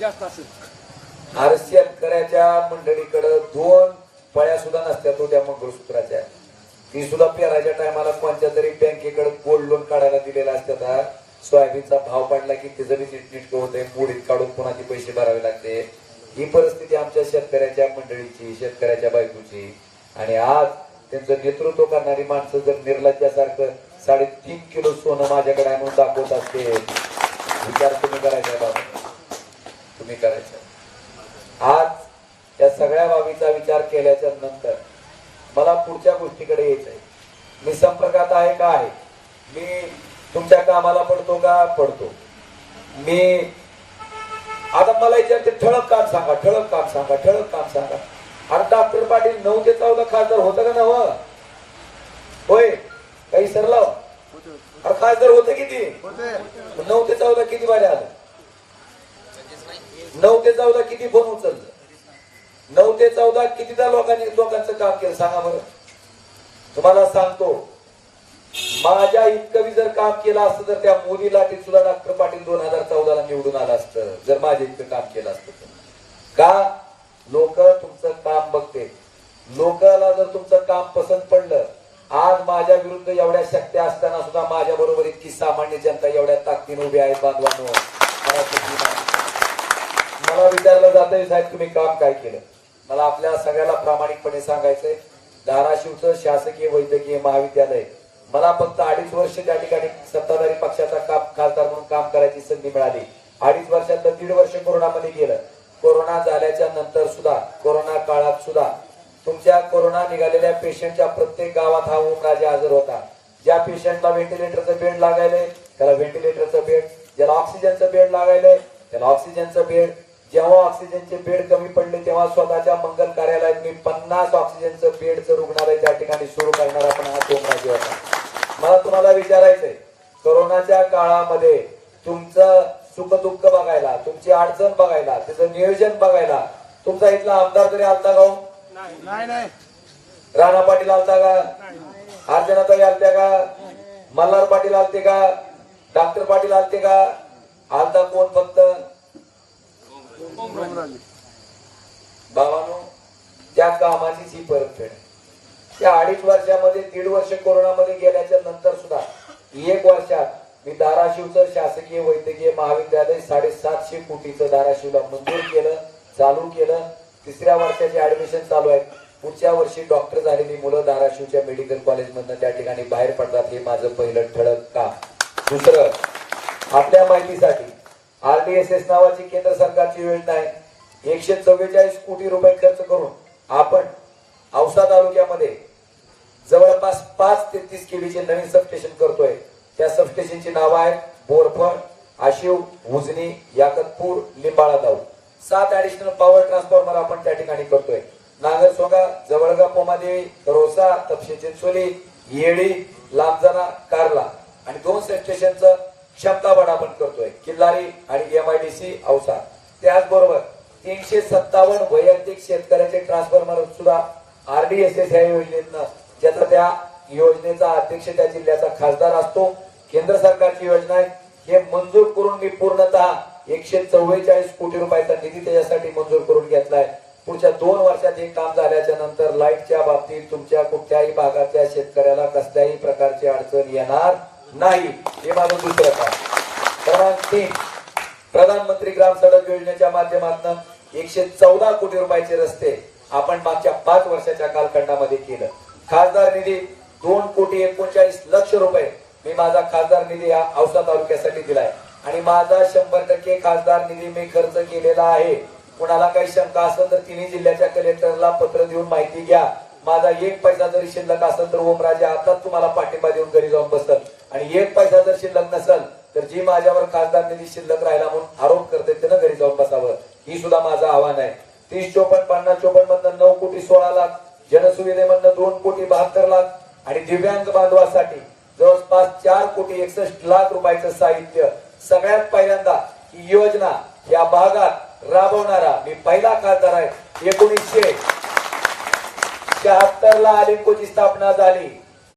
जास्त असेल अरे मंडळीकडे दोन पळ्या सुद्धा नसत्या तो हो त्या मंगळसूत्राच्या. ती सुद्धा पेराच्या टायमाला कोणत्या तरी बँकेकडे गोल्ड लोन काढायला दिलेला असतात हा. सोयाबीनचा भाव पडला की तिचं बी नीटनीटकं होतंय मुडीत काढून पुन्हा ती पैसे भरावे लागते. ही परिस्थिती आमच्या शेतकऱ्याच्या मंडळीची शेतकऱ्याच्या बायकोची. आणि आज त्यांचं नेतृत्व करणारी माणसं जर निर्लज्जासारखं साडेतीन किलो सोनं माझ्याकडे आणून दाखवत असते विचार तुम्ही करायचा. तुम्ही करायचा. आज या सगळ्या बाबीचा विचार केल्याच्यानंतर मला पुढच्या गोष्टीकडे यायचंय. मी संपर्कात आहे का आहे? मी तुमच्या कामाला पडतो का? पडतो. मी आता मला विचारते ठळक काम सांगा ठळक काम सांगा ठळक काम सांगा. अरे डॉक्टर पाटील नऊ ते चौदा खासदार होतं का नव होय काही सरलाव? अरे खासदार होतं किती? नऊ ते चौदा किती बारे आलं? नऊ ते चौदा किती फोन उचललं? नऊ ते चौदा कितीदा लोकांनी लोकांचं काम केलं? सांगा बरं. तुम्हाला सांगतो माझ्या इतकं बी जर काम केलं असतं तर त्या मोदी लाटीत सुद्धा डॉक्टर पाटील दोन हजार चौदाला निवडून आलं असतं जर माझ्या इतकं काम केलं असतं तर. का? लोक तुमचं काम बघते. लोकाला जर तुमचं काम पसंत पडलं आज माझ्या विरुद्ध एवढ्या शक्त्या असताना सुद्धा माझ्या बरोबर इतकी सामान्य जनता एवढ्या ताकदीने उभी आहेत बांधवांनो. मला विचारलं जातंय साहेब तुम्ही काम काय केलं? मला आपल्या सगळ्याला प्रामाणिकपणे सांगायचंय धाराशिवचं शासकीय वैद्यकीय महाविद्यालय मला फक्त अडीच वर्ष त्या ठिकाणी सत्ताधारी पक्षाचा काम खासदार म्हणून काम करायची संधी मिळाली अडीच वर्षातलं दीड वर्ष कोरोनामध्ये गेलं. कोरोना झाल्याच्यानंतर सुद्धा कोरोना काळात सुद्धा तुमच्या कोरोना निघालेल्या पेशंटच्या प्रत्येक गावात हा ओमराजे हजर होता. ज्या पेशंटला व्हेंटिलेटरचं बेड लागायलंय त्याला व्हेंटिलेटरचं बेड ज्याला ऑक्सिजनचं बेड लागायलंय त्याला ऑक्सिजनचं बेड जेव्हा ऑक्सिजनचे बेड कमी पडले तेव्हा स्वतःच्या मंगल कार्यालयात मी पन्नास ऑक्सिजनचं बेडचं रुग्णालय त्या ठिकाणी सुरू करणारा पण हा ओमराजे होता मला तुम्हाला विचारायचंय कोरोनाच्या काळामध्ये तुमचं सुख दुःख बघायला तुमची अडचण बघायला त्याचं नियोजन बघायला तुमचा इथला आमदार तरी आलता का हो? नाही नाही. राणा पाटील आलता का? अर्चनाताई आलत्या का? मल्हार पाटील आलते का? डॉक्टर पाटील आलते का? आलता कोण फक्त? भावानो त्या कामाचीच ही परतफेड त्या अडीच वर्षामध्ये दीड वर्ष कोरोनामध्ये गेल्याच्यानंतर सुद्धा एक वर्षात मी धाराशिवचं शासकीय वैद्यकीय महाविद्यालय साडेसातशे कोटीचं धाराशिवला मंजूर केलं चालू केलं. तिसऱ्या वर्षाचे ऍडमिशन चालू आहे. पुढच्या वर्षी डॉक्टर झालेली मुलं धाराशिवच्या मेडिकल कॉलेजमधनं त्या ठिकाणी बाहेर पडतात. हे माझं पहिलं ठळक का दुसरं आपल्या माहितीसाठी आरडीएसएस नावाची केंद्र सरकारची योजना आहे. एकशे चव्वेचाळीस कोटी रुपये खर्च करून आपण औसा तालुक्यामध्ये जवळपास पाच ते तीस केवीचे नवीन सबस्टेशन करतोय. त्या सबस्टेशनची नावं आहेत बोरफळ आशिव उजनी याकतपूर लिंबाळा दाऊ सात ऍडिशनल पॉवर ट्रान्सफॉर्मर आपण त्या ठिकाणी करतोय. नागरसोगा जवळगा पोमादेवी रोसा तपशे चिंचोली येळी लांबजाना कारला. आणि दोन सबस्टेशनचं क्षमता आपण करतोय. किल्लारी आणि एमआयडीसी औसा. त्याचबरोबर तीनशे सत्तावन्न वैयक्तिक शेतकऱ्याचे ट्रान्सफॉर्मर सुद्धा आरडीएसएस या योजनेतनं ज्याचा त्या योजनेचा अध्यक्ष त्या जिल्ह्याचा खासदार असतो. केंद्र सरकारची योजना आहे. हे मंजूर करून मी पूर्णतः एकशे चव्वेचाळीस कोटी रुपयाचा निधी त्याच्यासाठी मंजूर करून घेतलाय. पुढच्या दोन वर्षात हे काम झाल्याच्यानंतर लाईटच्या बाबतीत तुमच्या कुठल्याही भागातल्या शेतकऱ्याला कसल्याही प्रकारची अडचण येणार नाही हे माझं दुसरं काम. क्रमांक तीन प्रधानमंत्री ग्राम सडक योजनेच्या माध्यमातून एकशे चौदा कोटी रुपयाचे रस्ते आपण मागच्या पाच वर्षाच्या कालखंडामध्ये केलं. खासदार निधी दोन कोटी एकोणचाळीस लक्ष रुपये मी माझा खासदार निधी हा औसा तालुक्यासाठी दिलाय. आणि माझा शंभर टक्के खासदार निधी मी खर्च केलेला आहे. कुणाला काही शंका असेल तर तिन्ही जिल्ह्याच्या कलेक्टरला पत्र देऊन माहिती घ्या. माझा एक पैसा जरी शिल्लक असेल तर ओमराजे आताच तुम्हाला पाठिंबा देऊन घरी जाऊन बसतात. आणि एक पैसा जर शिल्लक नसेल तर जी माझ्यावर खासदार निधी शिल्लक राहिला म्हणून आरोप करते त्यानं घरी जाऊन बसावं. ही सुद्धा माझं आव्हान आहे. तीस चोपन्न पन्नास चोपन्न मधनं नऊ कोटी सोळा लाख जनसुविधेमधनं दोन कोटी बहात्तर लाख आणि दिव्यांग बांधवासाठी जवळपास चार कोटी एकसष्ट लाख रुपयाचं साहित्य. सगळ्यात पहिल्यांदा ही योजना या भागात राबवणारा मी पहिला खासदार आहे एकोणीसशे शहात्तर ला अलिम्पोची स्थापना झाली.